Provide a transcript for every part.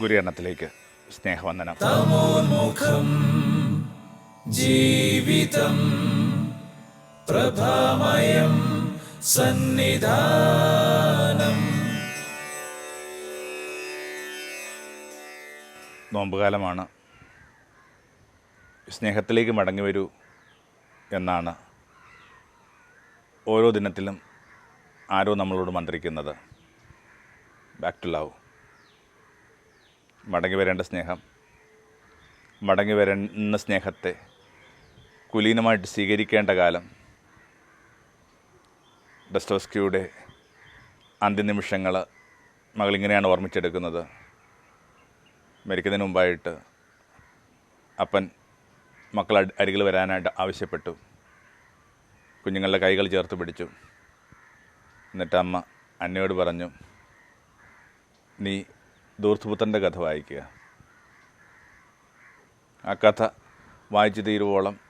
ഗുരുകരണത്തിലേക്ക് സ്നേഹവന്ദനം. തമോന്മുഖം ജീവിതം പ്രഭാമയം സന്നിധാനം. നോമ്പുകാലമാണ്. സ്നേഹത്തിലേക്ക് മടങ്ങി വരൂ എന്നാണ് ഓരോ ദിനത്തിലും ആരോ നമ്മളോട് മന്ത്രിക്കുന്നത്. ബാക്ക് ടു ലവ് മടങ്ങി വരേണ്ട സ്നേഹം. മടങ്ങി വരുന്ന സ്നേഹത്തെ കുലീനമായിട്ട് സ്വീകരിക്കേണ്ട കാലം. ഡസ്റ്റോസ്കിയുടെ അന്ത്യനിമിഷങ്ങൾ മകളിങ്ങനെയാണ് ഓർമ്മിച്ചെടുക്കുന്നത്. മരിക്കുന്നതിന് മുമ്പായിട്ട് അപ്പൻ മക്കൾ അരികിൽ വരാനായിട്ട് ആവശ്യപ്പെട്ടു. കുഞ്ഞുങ്ങളുടെ കൈകൾ ചേർത്ത് പിടിച്ചു. എന്നിട്ട് അമ്മ അന്നയോട് പറഞ്ഞു നീ ദൂർത്തുപുത്രന്റെ കഥ വായിക്കുക. ആ കഥ വായിച്ചു തീരുവോളം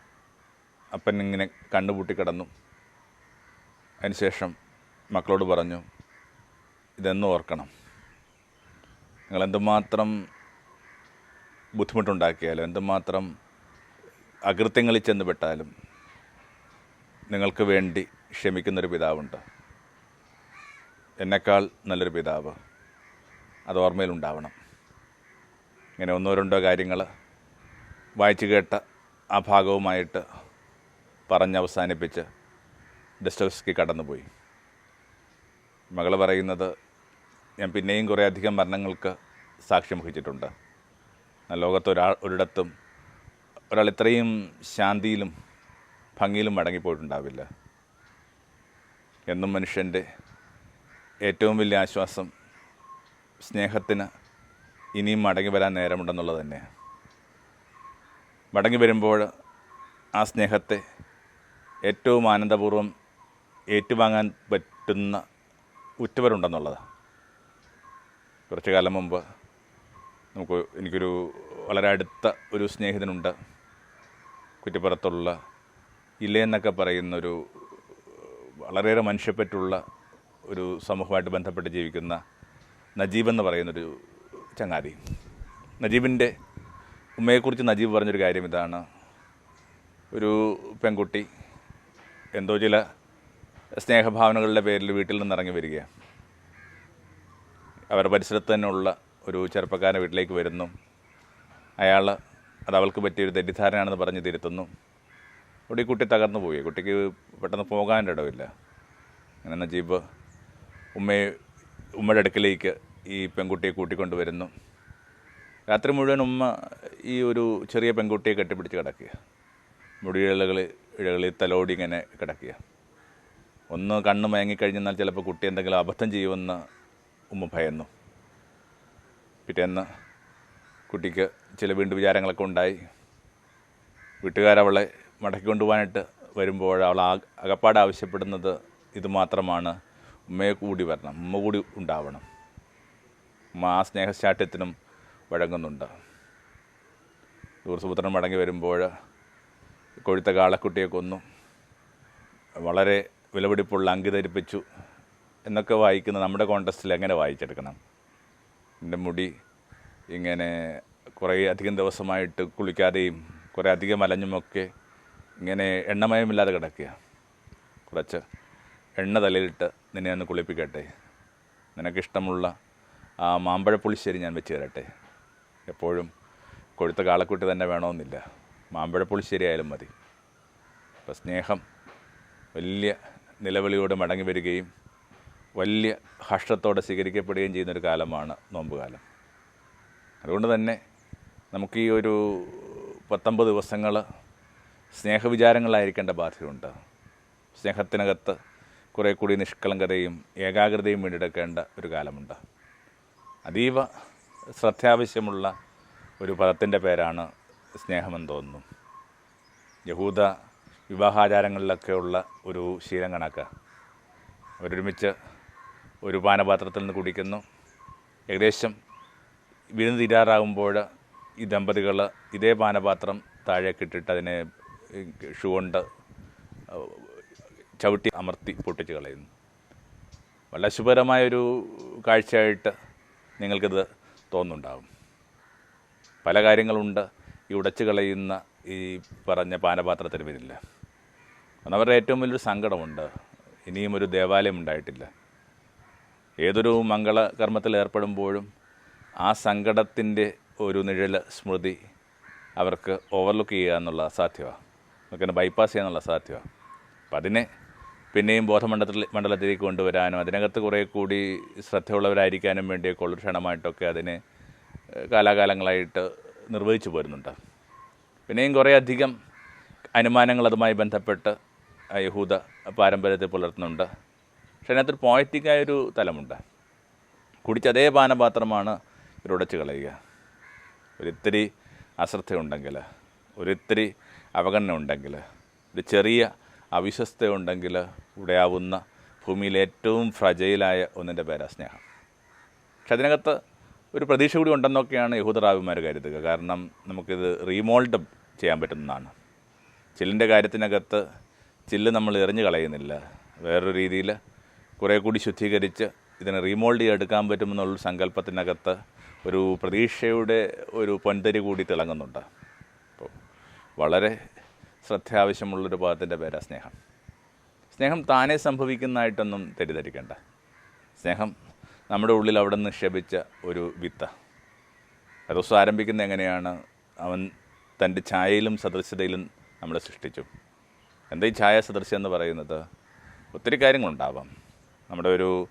അപ്പൻ ഇങ്ങനെ കണ്ണുപൂട്ടി കിടന്നു അതിനുശേഷം മക്കളോട് പറഞ്ഞു ഇതെന്നും ഓർക്കണം. നിങ്ങൾ എന്തുമാത്രം ബുദ്ധിമുട്ടുണ്ടാക്കിയാലും എന്തുമാത്രം അകൃത്യങ്ങളിൽ ചെന്ന് പെട്ടാലും നിങ്ങൾക്ക് വേണ്ടി ക്ഷമിക്കുന്നൊരു പിതാവുണ്ട്. എന്നെക്കാൾ നല്ലൊരു പിതാവ്. അത് ഓർമ്മയിലുണ്ടാവണം. ഇങ്ങനെ ഒന്നോ രണ്ടോ കാര്യങ്ങൾ വായിച്ചു കേട്ട ആ ഭാഗവുമായിട്ട് പറഞ്ഞ് അവസാനിപ്പിച്ച് ഡെസ്റ്റോസ്കി കടന്നുപോയി. മകൾ പറയുന്നത് ഞാൻ പിന്നെയും കുറേ അധികം മരണങ്ങൾക്ക് സാക്ഷ്യം വഹിച്ചിട്ടുണ്ട്. ലോകത്ത് ഒരാൾ ഒരിടത്തും ഒരാൾ ഇത്രയും ശാന്തിയിലും ഭംഗിയിലും മടങ്ങിപ്പോയിട്ടുണ്ടാവില്ല. എന്നും മനുഷ്യന്റെ ഏറ്റവും വലിയ ആശ്വാസം സ്നേഹത്തിന് ഇനിയും മടങ്ങി വരാൻ നേരമുണ്ടെന്നുള്ളത് തന്നെയാണ്. മടങ്ങി വരുമ്പോൾ ആ സ്നേഹത്തെ ഏറ്റവും ആനന്ദപൂർവം ഏറ്റുവാങ്ങാൻ പറ്റുന്ന ഉറ്റവരുണ്ടെന്നുള്ളത് കുറച്ചു കാലം മുമ്പ് നമുക്ക് എനിക്കൊരു വളരെ അടുത്ത ഒരു സ്നേഹിതനുണ്ട്. കുറ്റിപ്പുറത്തുള്ള ഇല്ലയെന്നൊക്കെ പറയുന്നൊരു വളരെയേറെ മനുഷ്യപ്പറ്റുള്ള ഒരു സമൂഹമായിട്ട് ബന്ധപ്പെട്ട് ജീവിക്കുന്ന നജീബ് എന്ന് പറയുന്നൊരു ചങ്ങാതി. നജീബിന്റെ ഉമ്മയെക്കുറിച്ച് നജീബ് പറഞ്ഞൊരു കാര്യം ഇതാണ്. ഒരു പെൺകുട്ടി എന്തോ ചില സ്നേഹഭാവനകളുടെ പേരിൽ വീട്ടിൽ നിന്ന് ഇറങ്ങി വരികയാണ്. അവരുടെ പരിസരത്ത് തന്നെയുള്ള ഒരു ചെറുപ്പക്കാരൻ വീട്ടിലേക്ക് വരുന്നു. അയാൾ അത് അവൾക്ക് പറ്റിയൊരു തെറ്റിദ്ധാരണയാണെന്ന് പറഞ്ഞ് തിരുത്തുന്നു. ഈ കുട്ടി തകർന്നു പോയി. കുട്ടിക്ക് പെട്ടെന്ന് പോകാൻ ഇടവില്ല അങ്ങനെ നജീബ് ഉമ്മയെ ഉമ്മയുടെ അടുക്കലേക്ക് ഈ പെൺകുട്ടിയെ കൂട്ടിക്കൊണ്ട് വരുന്നു രാത്രി മുഴുവൻ ഉമ്മ ഈ ഒരു ചെറിയ പെൺകുട്ടിയെ കെട്ടിപ്പിടിച്ച് കിടക്കുക. മുടിയിഴകൾ ഇഴകളിൽ തലോടി ഇങ്ങനെ കിടക്കുക. ഒന്ന് കണ്ണ് മയങ്ങിക്കഴിഞ്ഞെന്നാൽ ചിലപ്പോൾ കുട്ടി എന്തെങ്കിലും അബദ്ധം ചെയ്യുമെന്ന് ഉമ്മ ഭയന്നു. പിറ്റേന്ന് കുട്ടിക്ക് ചില വീണ്ടും വിചാരങ്ങളൊക്കെ ഉണ്ടായി. വീട്ടുകാരവളെ മടക്കി കൊണ്ടുപോകാനായിട്ട് വരുമ്പോൾ അവൾ അകപ്പാട് ആവശ്യപ്പെടുന്നത് ഇത് മാത്രമാണ് ഉമ്മയെ കൂടി വരണം ഉമ്മ കൂടി ഉണ്ടാവണം. ആ സ്നേഹശാഠ്യത്തിനും വഴങ്ങുന്നുണ്ട്. ദൂർസുപുത്രൻ മടങ്ങി വരുമ്പോൾ കൊഴുത്ത കാളക്കുട്ടിയെ കൊന്നു. വളരെ വിലപിടിപ്പുള്ള അങ്കി ധരിപ്പിച്ചു എന്നൊക്കെ വായിക്കുന്ന നമ്മുടെ കോണ്ടസ്റ്റിൽ എങ്ങനെ വായിച്ചെടുക്കണം? എന്റെ മുടി ഇങ്ങനെ കുറേ അധികം ദിവസമായിട്ട് കുളിക്കാതെയും കുറേ അധികം അലഞ്ഞുമൊക്കെ ഇങ്ങനെ എണ്ണമയമില്ലാതെ കിടക്കുക. കുറച്ച് എണ്ണ തലയിലിട്ട് നിന്നെ ഒന്ന് കുളിപ്പിക്കട്ടെ. നിനക്കിഷ്ടമുള്ള മാമ്പഴ പുളിശ്ശേരി ഞാൻ വെച്ച് തരട്ടെ. എപ്പോഴും കൊഴുത്ത കാളക്കുട്ടി തന്നെ വേണമെന്നില്ല. മാമ്പഴ പുളിശ്ശേരി ആയാലും മതി. അപ്പോൾ സ്നേഹം വലിയ നിലവിളിയോട് മടങ്ങി വരികയും വലിയ ഹർഷത്തോടെ സ്വീകരിക്കപ്പെടുകയും ചെയ്യുന്നൊരു കാലമാണ് നോമ്പുകാലം. അതുകൊണ്ട് തന്നെ നമുക്ക് ഈ ഒരു പത്തൊമ്പത് ദിവസങ്ങൾ സ്നേഹവിചാരങ്ങളായിരിക്കേണ്ട ബാധ്യതയുണ്ട്. സ്നേഹത്തിനകത്ത് കുറേ കൂടി നിഷ്കളങ്കതയും ഏകാഗ്രതയും വീണ്ടെടുക്കേണ്ട ഒരു കാലമുണ്ട്. അതീവ ശ്രദ്ധാവശ്യമുള്ള ഒരു പദത്തിന്റെ പേരാണ് സ്നേഹമെന്ന് തോന്നുന്നു. യഹൂദ വിവാഹാചാരങ്ങളിലൊക്കെയുള്ള ഒരു ശീലം കണക്ക്. അവരൊരുമിച്ച് ഒരു പാനപാത്രത്തിൽ നിന്ന് കുടിക്കുന്നു. ഏകദേശം വിരുന്ന് തീരാറാകുമ്പോൾ ഈ ദമ്പതികൾ ഇതേ പാനപാത്രം താഴേക്കിട്ടിട്ട് അതിനെ ഷൂ കൊണ്ട് ചവിട്ടി അമർത്തി പൊട്ടിച്ച് കളയുന്നു. വളരെ ശുഭകരമായൊരു കാഴ്ചയായിട്ട് നിങ്ങൾക്കിത് തോന്നുന്നുണ്ടാവും. പല കാര്യങ്ങളുണ്ട്. ഈ ഉടച്ചു കളയുന്ന ഈ പറഞ്ഞ പാനപാത്രത്തിന് പിന്നില്ല അവരുടെ ഏറ്റവും വലിയൊരു സങ്കടമുണ്ട്. ഇനിയും ഒരു ദേവാലയം ഉണ്ടായിട്ടില്ല. ഏതൊരു മംഗള കർമ്മത്തിൽ ഏർപ്പെടുമ്പോഴും ആ സങ്കടത്തിന്റെ ഒരു നിഴൽ സ്മൃതി അവർക്ക് ഓവർലുക്ക് ചെയ്യുക എന്നുള്ള അസാധ്യമാണ് നമുക്കതിനെ ബൈപ്പാസ് ചെയ്യാന്നുള്ള സാധ്യമാണ് അപ്പം അതിനെ പിന്നെയും ബോധമണ്ഡലത്തിൽ മണ്ഡലത്തിലേക്ക് കൊണ്ടുവരാനും അതിനകത്ത് കുറേ കൂടി ശ്രദ്ധയുള്ളവരായിരിക്കാനും വേണ്ടിയൊക്കെ ഉള്ള ക്ഷണമായിട്ടൊക്കെ അതിനെ കാലാകാലങ്ങളായിട്ട് നിർവഹിച്ചു പോരുന്നുണ്ട്. പിന്നെയും കുറേ അധികം അനുമാനങ്ങൾ അതുമായി ബന്ധപ്പെട്ട് യഹൂദ പാരമ്പര്യത്തെ പുലർത്തുന്നുണ്ട്. പക്ഷെ അതിനകത്തൊരു പോയറ്റിക്കായൊരു തലമുണ്ട്. കുടിച്ച അതേ പാനപാത്രമാണ് ഇവരുടച്ച് കളയുക. ഒരിത്തിരി അശ്രദ്ധയുണ്ടെങ്കിൽ ഒരിത്തിരി അവഗണന ഉണ്ടെങ്കിൽ ഒരു ചെറിയ അവിശ്വസ്തയുണ്ടെങ്കിൽ ഉടയാവുന്ന ഭൂമിയിൽ ഏറ്റവും ഫ്രജയിലായ ഒന്നിന്റെ പേരാ സ്നേഹം. പക്ഷെ അതിനകത്ത് ഒരു പ്രതീക്ഷ കൂടി ഉണ്ടെന്നൊക്കെയാണ് യഹൂദറാവിമാർ കരുതുക. കാരണം നമുക്കിത് റീമോൾഡ് ചെയ്യാൻ പറ്റുന്നതാണ്. ചില്ലിന്റെ കാര്യത്തിനകത്ത് ചില്ല് നമ്മൾ എറിഞ്ഞു കളയുന്നില്ല. വേറൊരു രീതിയിൽ കുറേ കൂടി ശുദ്ധീകരിച്ച് ഇതിനെ റീമോൾഡ് ചെയ്തെടുക്കാൻ പറ്റുമെന്നുള്ള സങ്കല്പത്തിനകത്ത് ഒരു പ്രതീക്ഷയുടെ ഒരു പൊൻതരി കൂടി തിളങ്ങുന്നുണ്ട്. അപ്പോൾ വളരെ ശ്രദ്ധ ആവശ്യമുള്ളൊരു പദത്തിന്റെ പേരാ സ്നേഹം. സ്നേഹം താനെ സംഭവിക്കുന്നതായിട്ടൊന്നും തെറ്റിദ്ധരിക്കേണ്ട. സ്നേഹം നമ്മുടെ ഉള്ളിൽ അവിടെ നിക്ഷേപിച്ച ഒരു വിത്ത. ദിവസം ആരംഭിക്കുന്നത് എങ്ങനെയാണ്? അവൻ തന്റെ ഛായയിലും സദൃശ്യതയിലും നമ്മളെ സൃഷ്ടിച്ചു. എന്താ ഈ ഛായ സദൃശ്യം എന്ന് പറയുന്നത്? ഒത്തിരി കാര്യങ്ങളുണ്ടാവാം. നമ്മുടെ ഒരു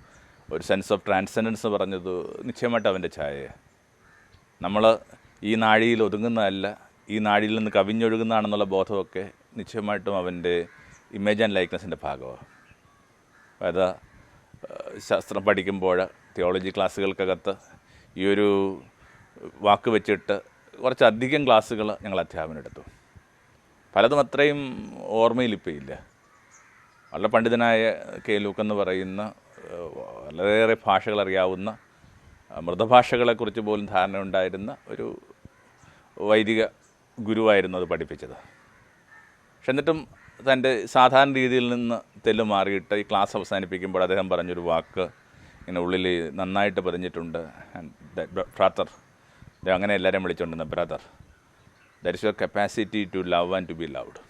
ഒരു സെൻസ് ഓഫ് ട്രാൻസെൻഡൻസ് പറഞ്ഞത് നിശ്ചയമായിട്ട് അവന്റെ ഛായയെ. നമ്മൾ ഈ നാഴിയിൽ ഒതുങ്ങുന്നതല്ല ഈ നാഴിയിൽ നിന്ന് കവിഞ്ഞൊഴുകുന്നതാണെന്നുള്ള ബോധമൊക്കെ നിശ്ചയമായിട്ടും അവന്റെ ഇമേജ് ആൻഡ് ലൈക്നെസ്സിന്റെ ഭാഗമാണ്. അതായത് ശാസ്ത്രം പഠിക്കുമ്പോൾ തിയോളജി ക്ലാസ്സുകൾക്കകത്ത് ഈ ഒരു വാക്ക് വെച്ചിട്ട് കുറച്ചധികം ക്ലാസ്സുകൾ ഞങ്ങൾ അധ്യാപനം എടുത്തു. പലതും അത്രയും ഓർമ്മയിൽ ഇപ്പോൾ ഇല്ല. വളരെ പണ്ഡിതനായ കെ ലൂക്ക് എന്ന് പറയുന്ന വളരെയേറെ ഭാഷകൾ അറിയാവുന്ന മൃതഭാഷകളെക്കുറിച്ച് പോലും ധാരണ ഉണ്ടായിരുന്ന ഒരു വൈദിക ഗുരുവായിരുന്നു അത് പഠിപ്പിച്ചത്. പക്ഷെ എന്നിട്ടും തന്റെ സാധാരണ രീതിയിൽ നിന്ന് തെല്ല് മാറിയിട്ട് ഈ ക്ലാസ് അവസാനിപ്പിക്കുമ്പോൾ അദ്ദേഹം പറഞ്ഞൊരു വാക്ക് ഇങ്ങനെ ഉള്ളിൽ നന്നായിട്ട് പതിഞ്ഞിട്ടുണ്ട്. ബ്രദർ അങ്ങനെ എല്ലാവരെയും വിളിച്ചുകൊണ്ടിരുന്ന brother there is your capacity to love and to be loved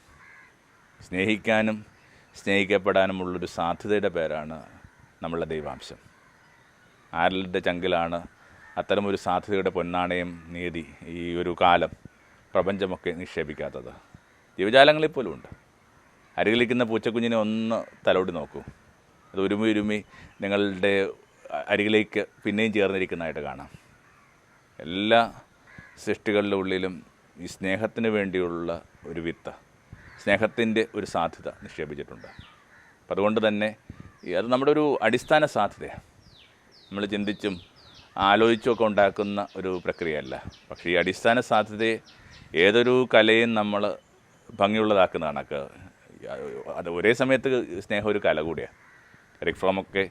സ്നേഹിക്കാനും സ്നേഹിക്കപ്പെടാനുമുള്ളൊരു സാധ്യതയുടെ പേരാണ് നമ്മളുടെ ദൈവാംശം. ആരലിന്റെ ചങ്കിലാണ് അത്തരമൊരു സാധ്യതയുടെ പൊന്നാണയം നീതി ഈ ഒരു കാലം. പ്രപഞ്ചമൊക്കെ നിക്ഷേപിക്കാത്തത്. ജീവജാലങ്ങളിൽ പോലും ഉണ്ട്. അരികിലിരിക്കുന്ന പൂച്ചക്കുഞ്ഞിനെ ഒന്ന് തലോടി നോക്കൂ. അത് ഉരുമി ഉരുമി നിങ്ങളുടെ അരികിലേക്ക് പിന്നെയും ചേർന്നിരിക്കുന്നതായിട്ട് കാണാം. എല്ലാ സൃഷ്ടികളുടെ ഉള്ളിലും ഈ സ്നേഹത്തിന് വേണ്ടിയുള്ള ഒരു വിത്ത് സ്നേഹത്തിന്റെ ഒരു സാധ്യത നിക്ഷേപിച്ചിട്ടുണ്ട്. അപ്പം അതുകൊണ്ട് തന്നെ അത് നമ്മുടെ ഒരു അടിസ്ഥാന സാധ്യതയാണ്. നമ്മൾ ചിന്തിച്ചും ആലോചിച്ചും ഒക്കെ ഉണ്ടാക്കുന്ന ഒരു പ്രക്രിയയല്ല. പക്ഷേ ഈ അടിസ്ഥാന സാധ്യതയെ ഏതൊരു കലയും നമ്മൾ ഭംഗിയുള്ളതാക്കുന്ന കണക്ക്. അത് ഒരേ സമയത്ത് സ്നേഹം ഒരു കല കൂടിയാണ് എറിക് ഫ്രോമൊക്കെ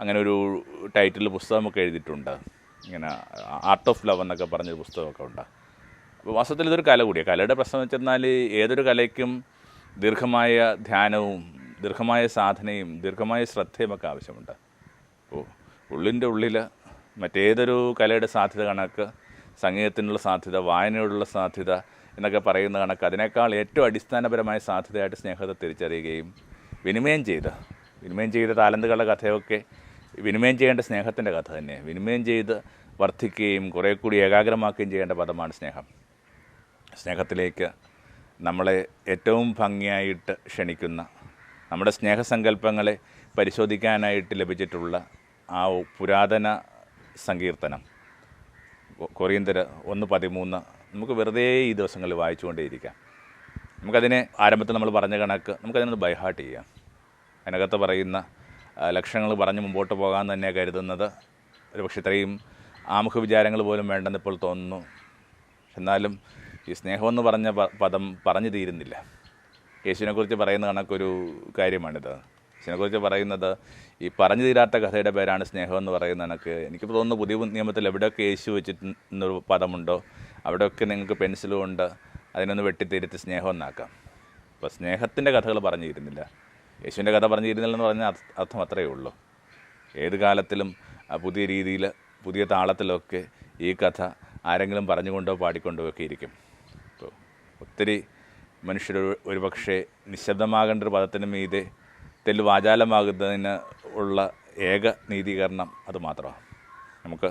അങ്ങനെ ഒരു ടൈറ്റിൽ പുസ്തകമൊക്കെ എഴുതിയിട്ടുണ്ട്. ഇങ്ങനെ ആർട്ട് ഓഫ് ലവ് എന്നൊക്കെ പറഞ്ഞൊരു പുസ്തകമൊക്കെ ഉണ്ട്. അപ്പോൾ വാസ്തവത്തിൽ ഇതൊരു കല കൂടിയാണ് കലയുടെ പ്രശ്നം വെച്ചെന്നാൽ ഏതൊരു കലയ്ക്കും ദീർഘമായ ധ്യാനവും ദീർഘമായ സാധനയും ദീർഘമായ ശ്രദ്ധയും ഒക്കെ ആവശ്യമുണ്ട്. അപ്പോൾ ഉള്ളിന്റെ ഉള്ളിൽ മറ്റേതൊരു കലയുടെ സാധ്യത കണക്ക് സംഗീതത്തിനുള്ള സാധ്യത വായനയോടുള്ള സാധ്യത എന്നൊക്കെ പറയുന്ന കണക്ക് അതിനേക്കാൾ ഏറ്റവും അടിസ്ഥാനപരമായ സാധ്യതയായിട്ട് സ്നേഹത്തെ തിരിച്ചറിയുകയും വിനിമയം ചെയ്ത് വിനിമയം ചെയ്ത താലന്തുകളുടെ കഥയൊക്കെ വിനിമയം ചെയ്യേണ്ട സ്നേഹത്തിന്റെ കഥ തന്നെ. വിനിമയം ചെയ്ത് വർദ്ധിക്കുകയും കുറേ കൂടി ഏകാഗ്രമാക്കുകയും ചെയ്യേണ്ട പദമാണ് സ്നേഹം. സ്നേഹത്തിലേക്ക് നമ്മളെ ഏറ്റവും ഭംഗിയായിട്ട് ക്ഷണിക്കുന്ന നമ്മുടെ സ്നേഹസങ്കല്പങ്ങളെ പരിശോധിക്കാനായിട്ട് ലഭിച്ചിട്ടുള്ള ആ പുരാതന സങ്കീർത്തനം കൊ- കൊറിയന്തർ ഒന്ന് പതിമൂന്ന് നമുക്ക് വെറുതെ ഈ ദിവസങ്ങളിൽ വായിച്ചുകൊണ്ടേയിരിക്കാം. നമുക്കതിനെ ആരംഭത്തിൽ നമ്മൾ പറഞ്ഞ കണക്ക് നമുക്കതിനൊന്ന് ബൈഹാർട്ട് ചെയ്യാം. അതിനകത്ത് പറയുന്ന ലക്ഷണങ്ങൾ പറഞ്ഞ് മുമ്പോട്ട് പോകാൻ തന്നെ കരുതുന്നത്. ഒരു പക്ഷേ ഇത്രയും ആമുഖ വിചാരങ്ങൾ പോലും വേണ്ടെന്ന് ഇപ്പോൾ തോന്നുന്നു. എന്നാലും ഈ സ്നേഹമെന്ന് പറഞ്ഞ പദം പറഞ്ഞു തീരുന്നില്ല. യേശുവിനെക്കുറിച്ച് പറയുന്ന കണക്കൊരു കാര്യമാണിത്. യേശുവിനെക്കുറിച്ച് പറയുന്നത് ഈ പറഞ്ഞു തീരാത്ത കഥയുടെ പേരാണ് സ്നേഹം എന്ന് പറയുന്നത് എനിക്ക്. എനിക്ക് തോന്നുന്നു പുതിയ നിയമത്തിൽ എവിടെയൊക്കെ യേശു വെച്ചിട്ടുന്നൊരു പദമുണ്ടോ? അവിടെയൊക്കെ നിങ്ങൾക്ക് പെൻസിലും ഉണ്ട്. അതിനൊന്ന് വെട്ടിത്തിരുത്തി സ്നേഹം എന്നാക്കാം അപ്പോൾ സ്നേഹത്തിന്റെ കഥകൾ പറഞ്ഞു തരുന്നില്ല യേശുവിന്റെ കഥ പറഞ്ഞു തീരുന്നില്ല എന്ന് പറഞ്ഞാൽ അർത്ഥ- അത്രയേ ഉള്ളൂ. ഏത് കാലത്തിലും പുതിയ രീതിയിൽ പുതിയ താളത്തിലൊക്കെ ഈ കഥ ആരെങ്കിലും പറഞ്ഞുകൊണ്ടോ പാടിക്കൊണ്ടോ ഒക്കെ ഇരിക്കും. ഇപ്പോൾ ഒത്തിരി മനുഷ്യർ ഒരു പക്ഷേ നിശബ്ദമാകേണ്ട ഒരു പദത്തിന് മീതെ തെല്ല് വാചാലമാകുന്നതിന് ഉള്ള ഏക നീതീകരണം അത് മാത്രമാണ്. നമുക്ക്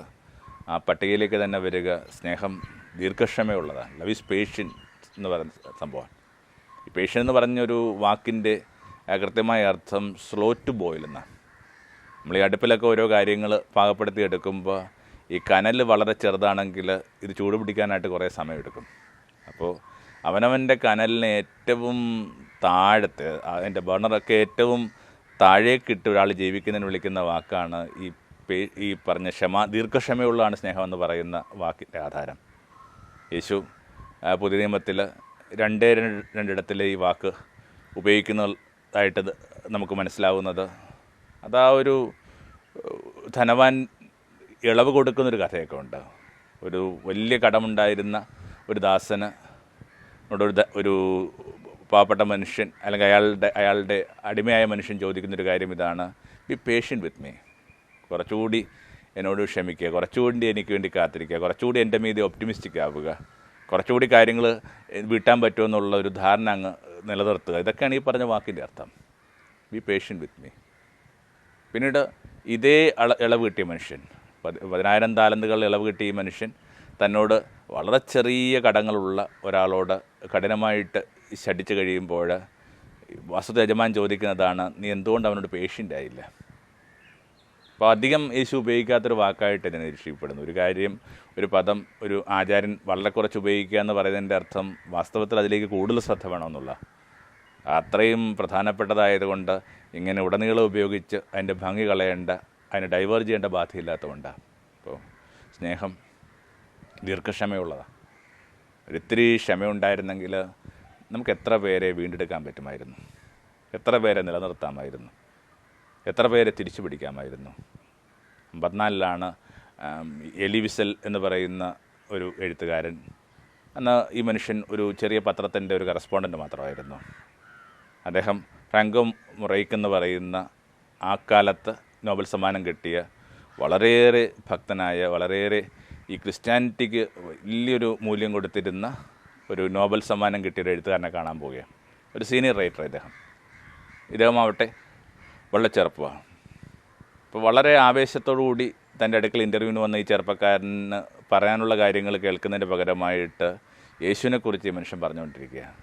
ആ പട്ടികയിലേക്ക് തന്നെ വരിക സ്നേഹം ദീർഘക്ഷമയുള്ളതാണ്. ലവ് ഈസ് പേഷ്യൻ എന്ന് പറയുന്ന സംഭവമാണ്. ഈ പേഷ്യൻ എന്ന് പറഞ്ഞൊരു വാക്കിന്റെ കൃത്യമായ അർത്ഥം സ്ലോ ടു ബോയിൽ എന്നാണ്. നമ്മൾ ഈ അടുപ്പിലൊക്കെ ഓരോ കാര്യങ്ങൾ പാകപ്പെടുത്തി എടുക്കുമ്പോൾ ഈ കനൽ വളരെ ചെറുതാണെങ്കിൽ ഇത് ചൂട് പിടിക്കാനായിട്ട് കുറേ സമയമെടുക്കും അപ്പോൾ അവനവന്റെ കനലിന് ഏറ്റവും താഴത്ത് അതിന്റെ ബർണറൊക്കെ ഏറ്റവും താഴേക്കിട്ട് ഒരാൾ ജീവിക്കുന്നതിന് വിളിക്കുന്ന വാക്കാണ് ഈ പേ ഈ പറഞ്ഞ ക്ഷമ ദീർഘക്ഷമയുള്ളതാണ് സ്നേഹമെന്ന് പറയുന്ന വാക്കിന്റെ ആധാരം. യേശു പുതിയ നിയമത്തിൽ രണ്ടേ രണ്ട് രണ്ടിടത്തിൽ ഈ വാക്ക് ഉപയോഗിക്കുന്നതായിട്ട് നമുക്ക് മനസ്സിലാവുന്നത്. അതാ ഒരു ധനവാൻ ഇളവ് കൊടുക്കുന്നൊരു കഥയൊക്കെ ഉണ്ട്. ഒരു വലിയ കടമുണ്ടായിരുന്ന ഒരു ദാസന് ഒരു ഒരു പാവപ്പെട്ട മനുഷ്യൻ അല്ലെങ്കിൽ അയാളുടെ അയാളുടെ അടിമയായ മനുഷ്യൻ ചോദിക്കുന്നൊരു കാര്യം ഇതാണ്. ബി പേഷ്യൻ വിത്ത് മീ കുറച്ചുകൂടി എന്നോട് ക്ഷമിക്കുക. കുറച്ചുകൂടി എനിക്ക് വേണ്ടി കാത്തിരിക്കുക. കുറച്ചുകൂടി എന്റെ മീതി ഒപ്റ്റിമിസ്റ്റിക് ആവുക. കുറച്ചുകൂടി കാര്യങ്ങൾ വീട്ടാൻ പറ്റുമെന്നുള്ള ഒരു ധാരണ അങ്ങ് നിലനിർത്തുക. ഇതൊക്കെയാണ് ഈ പറഞ്ഞ വാക്കിന്റെ അർത്ഥം. ബി പേഷ്യൻ വിത്ത് മീ പിന്നീട് ഇതേ അള ഇളവ് കിട്ടിയ മനുഷ്യൻ പതി- പതിനായിരം താലന്തുകൾ ഇളവ് കിട്ടിയ ഈ മനുഷ്യൻ തന്നോട് വളരെ ചെറിയ കടങ്ങളുള്ള ഒരാളോട് കഠിനമായിട്ട് ശടിച്ചു കഴിയുമ്പോൾ വസ്തുത യജമാൻ ചോദിക്കുന്നതാണ് നീ എന്തുകൊണ്ട് അവനോട് പേഷ്യന്റ് ആയില്ല? അപ്പോൾ അധികം യേശു ഉപയോഗിക്കാത്തൊരു വാക്കായിട്ട് ഞാൻ നിരീക്ഷിക്കപ്പെടുന്നു. ഒരു കാര്യം ഒരു പദം ഒരു ആചാര്യൻ വളരെ കുറച്ച് ഉപയോഗിക്കുക എന്ന് പറയുന്നതിന്റെ അർത്ഥം വാസ്തവത്തിൽ അതിലേക്ക് കൂടുതൽ ശ്രദ്ധ വേണമെന്നുള്ള. അത്രയും പ്രധാനപ്പെട്ടതായതുകൊണ്ട് ഇങ്ങനെ ഉടനീളം ഉപയോഗിച്ച് അതിന്റെ ഭംഗി കളയേണ്ട അതിനെ ഡൈവേർജ് ചെയ്യേണ്ട ബാധ്യമില്ലാത്തതുകൊണ്ടാണ് അപ്പോൾ സ്നേഹം ദീർഘക്ഷമയുള്ളതാണ് ഒരിത്തിരി ക്ഷമയുണ്ടായിരുന്നെങ്കിൽ നമുക്ക് എത്ര പേരെ വീണ്ടെടുക്കാൻ പറ്റുമായിരുന്നു? എത്ര പേരെ നിലനിർത്താമായിരുന്നു? എത്ര പേരെ തിരിച്ചു പിടിക്കാമായിരുന്നു? അമ്പത്തിനാലിലാണ് എലിവിസൽ എലി എന്ന് പറയുന്ന ഒരു എഴുത്തുകാരൻ. അന്ന് ഈ മനുഷ്യൻ ഒരു ചെറിയ പത്രത്തിന്റെ ഒരു കറസ്പോണ്ടന്റ് മാത്രമായിരുന്നു. അദ്ദേഹം ഫ്രാങ്കോ മൊറൈക്ക് എന്ന് പറയുന്ന ആ കാലത്ത് നോബൽ സമ്മാനം കിട്ടിയ വളരെയേറെ ഭക്തനായ വളരെയേറെ ഈ ക്രിസ്ത്യാനിറ്റിക്ക് വലിയൊരു മൂല്യം കൊടുത്തിരുന്ന ഒരു നോബൽ സമ്മാനം കിട്ടിയൊരു എഴുത്തുകാരനെ കാണാൻ പോവുകയാണ്. ഒരു സീനിയർ റൈറ്റർ ഇദ്ദേഹം. ഇദ്ദേഹമാവട്ടെ വളരെ ചെറുപ്പമാണ് അപ്പോൾ വളരെ കൂടി തന്റെ അടുക്കൽ ഇന്റർവ്യൂവിന് വന്ന ഈ ചെറുപ്പക്കാരന് പറയാനുള്ള കാര്യങ്ങൾ കേൾക്കുന്നതിന്റെ പകരമായിട്ട് യേശുവിനെക്കുറിച്ച് ഈ മനുഷ്യൻ പറഞ്ഞുകൊണ്ടിരിക്കുകയാണ്.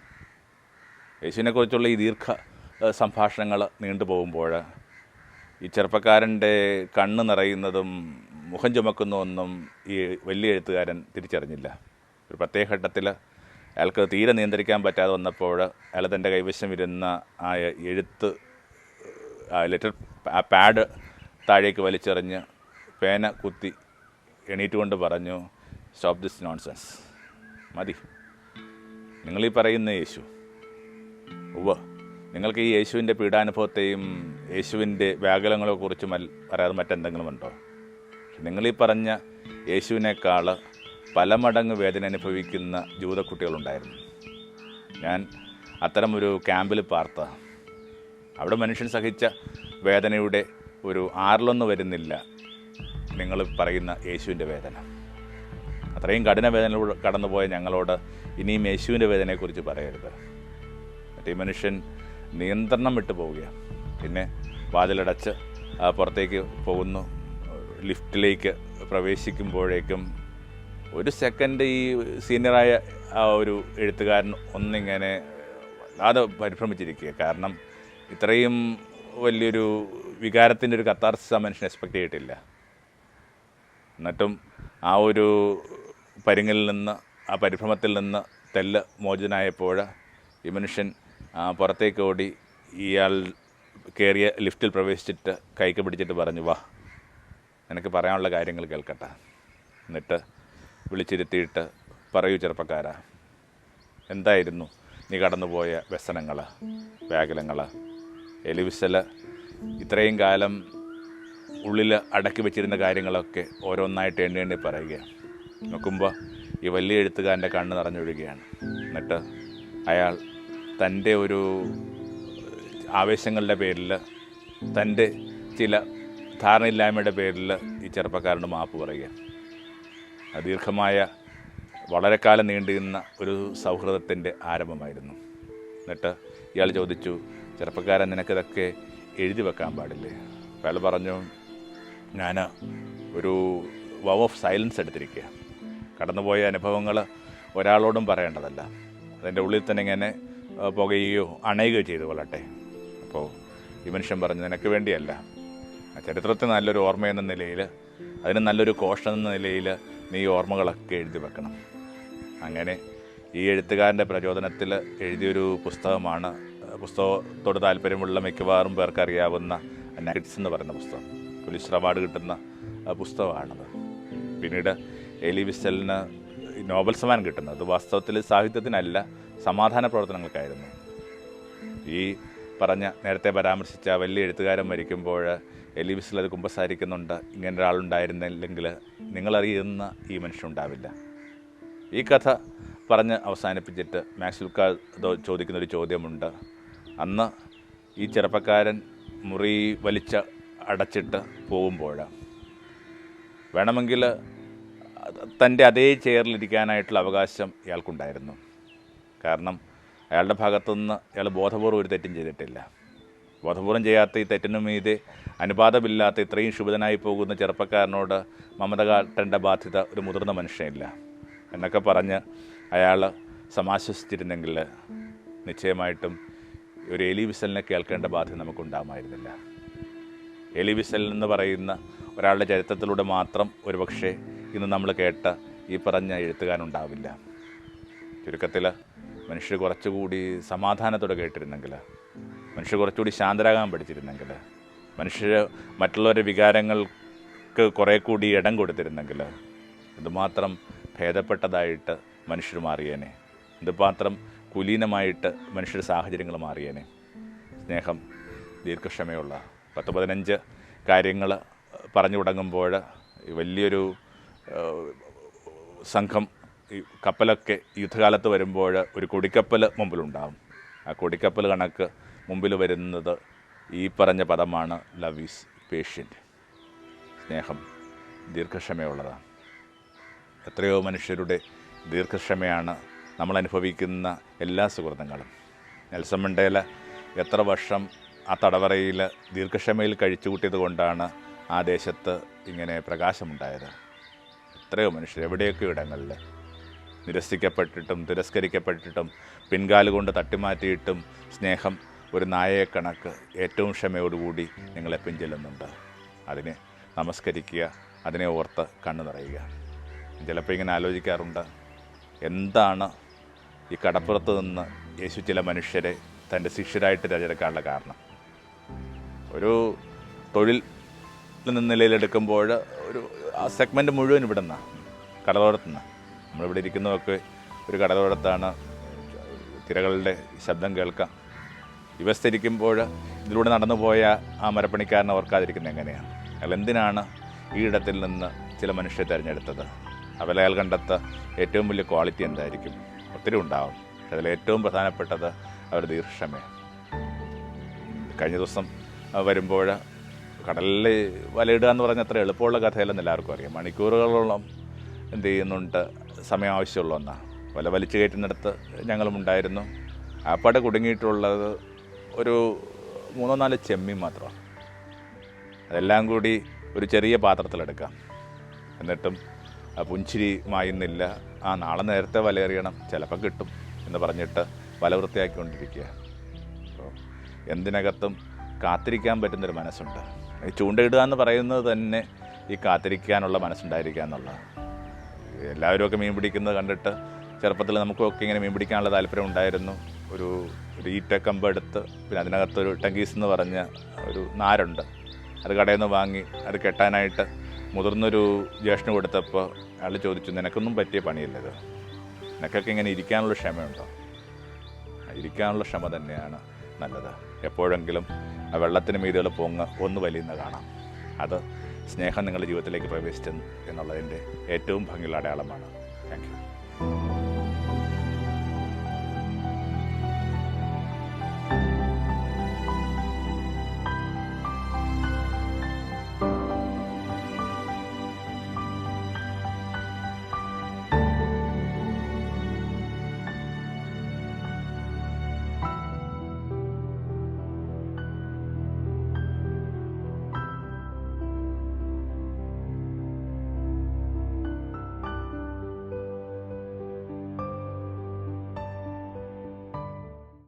യേശുവിനെക്കുറിച്ചുള്ള ഈ ദീർഘ സംഭാഷണങ്ങൾ നീണ്ടു പോകുമ്പോൾ ഈ ചെറുപ്പക്കാരന്റെ കണ്ണ് നിറയുന്നതും മുഖം ചുമക്കുന്ന ഒന്നും ഈ വലിയ എഴുത്തുകാരൻ തിരിച്ചറിഞ്ഞില്ല. ഒരു പ്രത്യേക ഘട്ടത്തിൽ അയാൾക്ക് തീരെ നിയന്ത്രിക്കാൻ പറ്റാതെ വന്നപ്പോൾ അയാൾ തന്റെ കൈവശം ഇരുന്ന ആ എഴുത്ത് ആ ലെറ്റർ ആ പാഡ് താഴേക്ക് വലിച്ചെറിഞ്ഞ് പേന കുത്തി എണീറ്റുകൊണ്ട് പറഞ്ഞു സ്റ്റോപ്പ് ദിസ് നോൺസെൻസ് മതി. നിങ്ങളീ പറയുന്ന യേശു. ഉവ്വ്. നിങ്ങൾക്ക് ഈ യേശുവിന്റെ പീഡാനുഭവത്തെയും യേശുവിന്റെ വ്യാകുലങ്ങളെക്കുറിച്ചും കുറിച്ചും അറിയാതെ മറ്റെന്തെങ്കിലും ഉണ്ടോ? നിങ്ങളീ പറഞ്ഞ യേശുവിനേക്കാൾ പല മടങ്ങ് വേദന അനുഭവിക്കുന്ന ജൂതക്കുട്ടികളുണ്ടായിരുന്നു. ഞാൻ അത്തരമൊരു ക്യാമ്പിൽ പാർത്ത. അവിടെ മനുഷ്യൻ സഹിച്ച വേദനയുടെ ഒരു ആറിലൊന്ന് വരുന്നില്ല നിങ്ങൾ പറയുന്ന യേശുവിന്റെ വേദന. അത്രയും കഠിന വേദനയിലൂടെ കടന്നുപോയ ഞങ്ങളോട് ഇനിയും യേശുവിന്റെ വേദനയെക്കുറിച്ച് പറയരുത്. മറ്റേ മനുഷ്യൻ നിയന്ത്രണം വിട്ടു പോവുകയാണ് പിന്നെ വാതിലടച്ച് പുറത്തേക്ക് പോകുന്നു. ലിഫ്റ്റിലേക്ക് പ്രവേശിക്കുമ്പോഴേക്കും ഒരു സെക്കൻഡ് ഈ സീനിയറായ ആ ഒരു എഴുത്തുകാരൻ ഒന്നിങ്ങനെ വല്ലാതെ പരിഭ്രമിച്ചിരിക്കുക. കാരണം ഇത്രയും വലിയൊരു വികാരത്തിന്റെ ഒരു കത്താർസിസ് ആ മനുഷ്യൻ എക്സ്പെക്ട് ചെയ്തിട്ടില്ല. എന്നിട്ടും ആ ഒരു പരിങ്ങലിൽ നിന്ന് ആ പരിഭ്രമത്തിൽ നിന്ന് തെല്ല് മോചനായപ്പോൾ ഈ മനുഷ്യൻ പുറത്തേക്ക് ഓടി ഇയാൾ കയറിയ ലിഫ്റ്റിൽ പ്രവേശിച്ചിട്ട് കൈക്ക് പിടിച്ചിട്ട് പറഞ്ഞു വാ നിനക്ക് പറയാനുള്ള കാര്യങ്ങൾ കേൾക്കട്ടെ. എന്നിട്ട് വിളിച്ചിരുത്തിയിട്ട് പറയൂ ചെറുപ്പക്കാരാ എന്തായിരുന്നു നീ കടന്നുപോയ വ്യസനങ്ങൾ വ്യാകുലങ്ങൾ എലിവിസൽ ഇത്രയും കാലം ഉള്ളിൽ അടക്കി വെച്ചിരുന്ന കാര്യങ്ങളൊക്കെ ഓരോന്നായിട്ട് എണ്ണി എണ്ണി പറയുക. നോക്കുമ്പോൾ ഈ വലിയ എഴുത്തുകാരന്റെ കണ്ണ് നിറഞ്ഞൊഴുകയാണ് എന്നിട്ട് അയാൾ തന്റെ ഒരു ആവേശങ്ങളുടെ പേരിൽ തന്റെ ചില ധാരണയില്ലായ്മയുടെ പേരിൽ ഈ ചെറുപ്പക്കാരന് മാപ്പ് പറയുക ദീർഘമായ വളരെ കാലം നീണ്ടുനിന്ന ഒരു സൗഹൃദത്തിന്റെ ആരംഭമായിരുന്നു. എന്നിട്ട് ഇയാൾ ചോദിച്ചു ചെറുപ്പക്കാരൻ നിനക്കിതൊക്കെ എഴുതി വെക്കാൻ പാടില്ലേ? അപ്പോൾ അയാൾ പറഞ്ഞു ഞാൻ ഒരു വവ് ഓഫ് സൈലൻസ് എടുത്തിരിക്കുക കടന്നുപോയ അനുഭവങ്ങൾ ഒരാളോടും പറയേണ്ടതല്ല. അതിന്റെ ഉള്ളിൽ തന്നെ ഇങ്ങനെ പുകയോ അണയുകയോ ചെയ്തു കൊള്ളട്ടെ? അപ്പോൾ ഈ മനുഷ്യൻ പറഞ്ഞു നിനക്ക് വേണ്ടിയല്ല. ആ ചരിത്രത്തിൽ നല്ലൊരു ഓർമ്മ എന്ന നിലയിൽ അതിന് നല്ലൊരു കോഷൻ എന്ന നിലയിൽ നീ ഓർമ്മകളൊക്കെ എഴുതി വെക്കണം. അങ്ങനെ ഈ എഴുത്തുകാരന്റെ പ്രചോദനത്തിൽ എഴുതിയൊരു പുസ്തകമാണ് പുസ്തകത്തോട് താല്പര്യമുള്ള മിക്കവാറും പേർക്കറിയാവുന്ന നൈറ്റ്സ് എന്ന് പറയുന്ന പുസ്തകം. പോലീസ് അവാർഡ് കിട്ടുന്ന പുസ്തകമാണത്. പിന്നീട് എലി വിസ്റ്റലിന് നോബൽ സമ്മാനം കിട്ടുന്നത്. വാസ്തവത്തിൽ സാഹിത്യത്തിനല്ല സമാധാന പ്രവർത്തനങ്ങൾക്കായിരുന്നു. ഈ പറഞ്ഞ നേരത്തെ പരാമർശിച്ച വലിയ എഴുത്തുകാരൻ മരിക്കുമ്പോൾ എലിവിസിൽ അത് കുമ്പസാരിക്കുന്നുണ്ട്. ഇങ്ങനെ ഒരാളുണ്ടായിരുന്നില്ലെങ്കിൽ നിങ്ങളറിയുന്ന ഈ മനുഷ്യനുണ്ടാവില്ല. ഈ കഥ പറഞ്ഞ് അവസാനിപ്പിച്ചിട്ട് മാക്സിൽക്കാർ ചോദിക്കുന്ന ഒരു ചോദ്യമുണ്ട്. അന്ന് ഈ ചെറുപ്പക്കാരൻ മുറി വലിച്ച അടച്ചിട്ട് പോകുമ്പോൾ വേണമെങ്കിൽ തന്റെ അതേ ചെയറിലിരിക്കാനായിട്ടുള്ള അവകാശം ഇയാൾക്കുണ്ടായിരുന്നു. കാരണം അയാളുടെ ഭാഗത്തുനിന്ന് അയാൾ ബോധപൂർവം ഒരു തെറ്റും ചെയ്തിട്ടില്ല. ബോധപൂർവം ചെയ്യാത്ത ഈ തെറ്റിനു മീതെ അനുപാതമില്ലാത്ത ഇത്രയും ശുഭിതനായി പോകുന്ന ചെറുപ്പക്കാരനോട് മമത കാട്ടേണ്ട ബാധ്യത ഒരു മുതിർന്ന മനുഷ്യനില്ല. എന്നൊക്കെ പറഞ്ഞ് അയാൾ സമാശ്വസിച്ചിരുന്നെങ്കിൽ നിശ്ചയമായിട്ടും ഒരു എലി വിസലിനെ കേൾക്കേണ്ട ബാധ്യത നമുക്കുണ്ടാകുമായിരുന്നില്ല എലി വിസൽ എന്ന് പറയുന്ന ഒരാളുടെ ചരിത്രത്തിലൂടെ മാത്രം ഒരുപക്ഷെ ഇന്ന് നമ്മൾ കേട്ട ഈ പറഞ്ഞ എഴുത്തുകാരുണ്ടാവില്ല ചുരുക്കത്തിൽ മനുഷ്യർ കുറച്ചുകൂടി സമാധാനത്തോടെ കേട്ടിരുന്നെങ്കിൽ മനുഷ്യർ കുറച്ചുകൂടി ശാന്തരാകാൻ പഠിച്ചിരുന്നെങ്കിൽ മനുഷ്യർ മറ്റുള്ളവരുടെ വികാരങ്ങൾക്ക് കുറേ കൂടി ഇടം കൊടുത്തിരുന്നെങ്കിൽ എന്തുമാത്രം ഭേദപ്പെട്ടതായിട്ട് മനുഷ്യർ മാറിയേനെ എന്തുമാത്രം കുലീനമായിട്ട് മനുഷ്യർ സാഹചര്യങ്ങൾ മാറിയേനെ. സ്നേഹം ദീർഘക്ഷമയുള്ള പത്ത് പതിനഞ്ച് കാര്യങ്ങൾ പറഞ്ഞു തുടങ്ങുമ്പോൾ വലിയൊരു സംഘം ഈ കപ്പലൊക്കെ യുദ്ധകാലത്ത് വരുമ്പോൾ ഒരു കൊടിക്കപ്പൽ മുമ്പിലുണ്ടാകും ആ കൊടിക്കപ്പൽ കണക്ക് മുമ്പിൽ വരുന്നത് ഈ പറഞ്ഞ പദമാണ് ലവ് ഈസ് പേഷ്യന്റ് സ്നേഹം ദീർഘക്ഷമയുള്ളതാണ്. എത്രയോ മനുഷ്യരുടെ ദീർഘക്ഷമയാണ് നമ്മൾ അനുഭവിക്കുന്ന എല്ലാ സുഹൃത്തുക്കളും. നെൽസൺ മണ്ടേല എത്ര വർഷം ആ തടവറയിൽ ദീർഘക്ഷമയിൽ കഴിച്ചുകൂട്ടിയത് കൊണ്ടാണ് ആ ദേശത്ത് ഇങ്ങനെ പ്രകാശമുണ്ടായത്. എത്രയോ മനുഷ്യർ എവിടെയൊക്കെ ഇടങ്ങളിൽ നിരസിക്കപ്പെട്ടിട്ടും തിരസ്കരിക്കപ്പെട്ടിട്ടും പിൻകാലുകൊണ്ട് തട്ടിമാറ്റിയിട്ടും സ്നേഹം ഒരു നായയെ കണക്ക് ഏറ്റവും ക്ഷമയോടുകൂടി നിങ്ങളെ പിഞ്ചെല്ലുന്നുണ്ട് അതിനെ നമസ്കരിക്കുക അതിനെ ഓർത്ത് കണ്ണു നിറയുക. ചിലപ്പോൾ ഇങ്ങനെ ആലോചിക്കാറുണ്ട് എന്താണ് ഈ കടപ്പുറത്ത് നിന്ന് യേശു ചില മനുഷ്യരെ തന്റെ ശിഷ്യരായിട്ട് തിരഞ്ഞെടുക്കാനുള്ള കാരണം? ഒരു തൊഴിൽ നിലയിലെടുക്കുമ്പോൾ ഒരു ആ സെഗ്മെന്റ് മുഴുവൻ ഇവിടെ നിന്നാണ് കടലോരത്തു നിന്ന് നമ്മളിവിടെ ഇരിക്കുന്നതൊക്കെ ഒരു കടലോടത്താണ് തിരകളുടെ ശബ്ദം കേൾക്കാം. വ്യവസ്ഥയിരിക്കുമ്പോൾ ഇതിലൂടെ നടന്നു പോയ ആ മരപ്പണിക്കാരനെ ഓർക്കാതിരിക്കുന്നത് എങ്ങനെയാണ്? അയാൾ എന്തിനാണ് ഈ ഇടത്തിൽ നിന്ന് ചില മനുഷ്യരെ തിരഞ്ഞെടുത്തത്? അവരെ അയാൾ കണ്ടെത്ത ഏറ്റവും വലിയ ക്വാളിറ്റി എന്തായിരിക്കും? ഒത്തിരി ഉണ്ടാവും. പക്ഷെ അതിൽ ഏറ്റവും പ്രധാനപ്പെട്ടത് അവരുടെ ദീർഘക്ഷമയാണ് കഴിഞ്ഞ ദിവസം വരുമ്പോൾ കടലിൽ വലയിടുക എന്ന് പറഞ്ഞാൽ അത്ര എളുപ്പമുള്ള കഥയല്ലെന്ന് എല്ലാവർക്കും അറിയാം. മണിക്കൂറുകളോളം എന്ത് ചെയ്യുന്നുണ്ട്? സമയം ആവശ്യമുള്ള ഒന്നാണ് വല വലിച്ചു കയറ്റുന്നിടത്ത് ഞങ്ങളും ഉണ്ടായിരുന്നു ആപ്പാടെ കുടുങ്ങിയിട്ടുള്ളത് ഒരു മൂന്നോ നാല് ചെമ്മീൻ മാത്രമാണ് അതെല്ലാം കൂടി ഒരു ചെറിയ പാത്രത്തിലെടുക്കാം. എന്നിട്ടും പുഞ്ചിരി മായുന്നില്ല. ആ നാളെ നേരത്തെ വലയെറിയണം. ചിലപ്പോൾ കിട്ടും എന്ന് പറഞ്ഞിട്ട് വല വൃത്തിയാക്കിക്കൊണ്ടിരിക്കുക. അപ്പോൾ എന്തിനകത്തും കാത്തിരിക്കാൻ പറ്റുന്നൊരു മനസ്സുണ്ട്. ഈ ചൂണ്ടയിടുക എന്ന് പറയുന്നത് തന്നെ ഈ കാത്തിരിക്കാനുള്ള മനസ്സുണ്ടായിരിക്കുക എന്നുള്ളതാണ്. എല്ലാവരും ഒക്കെ മീൻ പിടിക്കുന്നത് കണ്ടിട്ട് ചെറുപ്പത്തിൽ നമുക്കൊക്കെ ഇങ്ങനെ മീൻ പിടിക്കാനുള്ള താല്പര്യം ഉണ്ടായിരുന്നു. ഒരു ഒരു ഈറ്റക്കമ്പ് എടുത്ത് പിന്നെ അതിനകത്തൊരു ടങ്കീസ് എന്ന് പറഞ്ഞ ഒരു നാരുണ്ട്. അത് കടയിൽ നിന്ന് വാങ്ങി അത് കെട്ടാനായിട്ട് മുതിർന്നൊരു ജ്യേഷ്ഠന് കൊടുത്തപ്പോൾ അയാൾ ചോദിച്ചു നിനക്കൊന്നും പറ്റിയ പണിയില്ല ഇത്? നിനക്കൊക്കെ ഇങ്ങനെ ഇരിക്കാനുള്ള ക്ഷമയുണ്ടോ? ഇരിക്കാനുള്ള ക്ഷമ തന്നെയാണ് നല്ലത്. എപ്പോഴെങ്കിലും ആ വെള്ളത്തിന് മീതുകൾ പൊങ്ങ് ഒന്ന് വലിയുന്ന കാണാം. അത് സ്നേഹം നിങ്ങളുടെ ജീവിതത്തിലേക്ക് പ്രവേശിച്ചത് എന്നുള്ളതിന്റെ ഏറ്റവും ഭംഗിയുള്ള അടയാളമാണ്. താങ്ക്